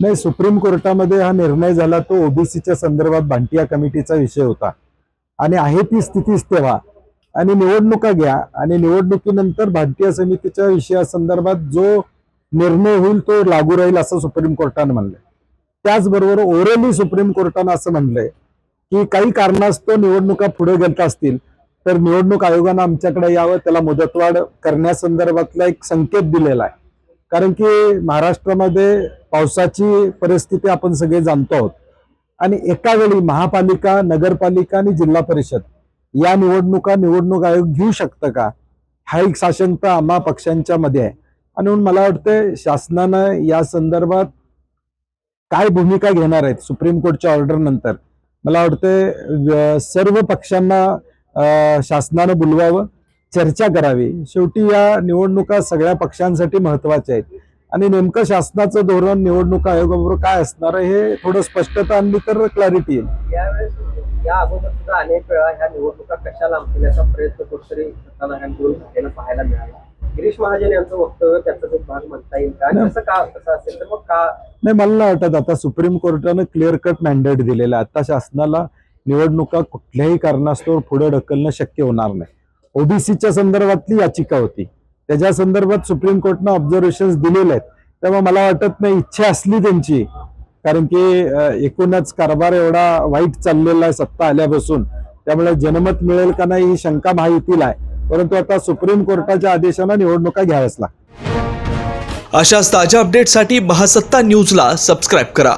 नाही सुप्रीम कोर्टामध्ये हा निर्णय झाला तो ओबीसीच्या संदर्भात भांटिया कमिटीचा विषय होता. आणि आहे ती स्थितीच तेव्हा. आणि निवडणुका घ्या. आणि निवडणुकीनंतर भांटिया समितीच्या विषयासंदर्भात जो निर्णय होईल तो लागू राहील असं सुप्रीम कोर्टानं म्हणलंय. त्याचबरोबर ओरली सुप्रीम कोर्टानं असं म्हणलंय की काही कारणास्तव निवडणुका पुढे गेल्या असतील तर निवडणूक आयोगानं आमच्याकडे यावं त्याला मुदतवाढ करण्यासंदर्भातला एक संकेत दिलेला आहे. कारण की महाराष्ट्रामध्ये पावसाची परिस्थिती आपण सगळे जाणतो आहोत. आणि एका वेळी महापालिका नगरपालिका आणि जिल्हा परिषद या निवडणुका निवडणूक आयोग घेऊ शकतं का? हा एक साशंकता आम्हा पक्षांच्या मध्ये आहे. आणि म्हणून मला वाटतं शासनानं या संदर्भात काय भूमिका घेणार आहेत सुप्रीम कोर्टच्या ऑर्डर नंतर? मला वाटतं सर्व पक्षांना शासनानं बोलवावं. चर्चा करावी. शेवटी या निवडणुका सगळ्या पक्षांसाठी महत्त्वाच्या आहेत. आणि नेमकं शासनाचं धोरण निवडणूक आयोगाबरोबर काय असणार आहे हे थोडं स्पष्टता आणली तर क्लॅरिटी येईल. या अगोदर सुद्धा अनेक वेळा ह्या निवडणुका कशा लांबण्याचा प्रयत्न कुठेतरी सत्ताधाऱ्यांकडून झालेला पाहायला मिळाला. गिरीश महाजन यांचं वक्तव्य त्याचाच एक भाग म्हणता येईल का? आणि नाही. तसं का तसं असेल तर मग का? नाही मला नाही वाटत. आता सुप्रीम कोर्टानं क्लिअर कट मॅन्डेट दिलेलं आहे. आता शासनाला निवडणुका कुठल्याही कारणास्तव पुढे ढकलणं शक्य होणार नाही. ओबीसीच्या संदर्भातली याचिका होती. त्याच्या संदर्भात सुप्रीम कोर्टनं ऑब्झर्वेशन दिलेले आहेत. तेव्हा मला वाटत नाही इच्छा असली त्यांची. कारण की एकूणच कारभार एवढा वाईट चाललेला आहे सत्ता आल्यापासून. त्यामुळे जनमत मिळेल का नाही ही शंका महायुतीला आहे. परंतु आता सुप्रीम कोर्टाच्या आदेशानं निवडणुका घ्याव्याच लागतात अशाच ताज्या अपडेटसाठी महासत्ता न्यूजला सबस्क्राईब करा.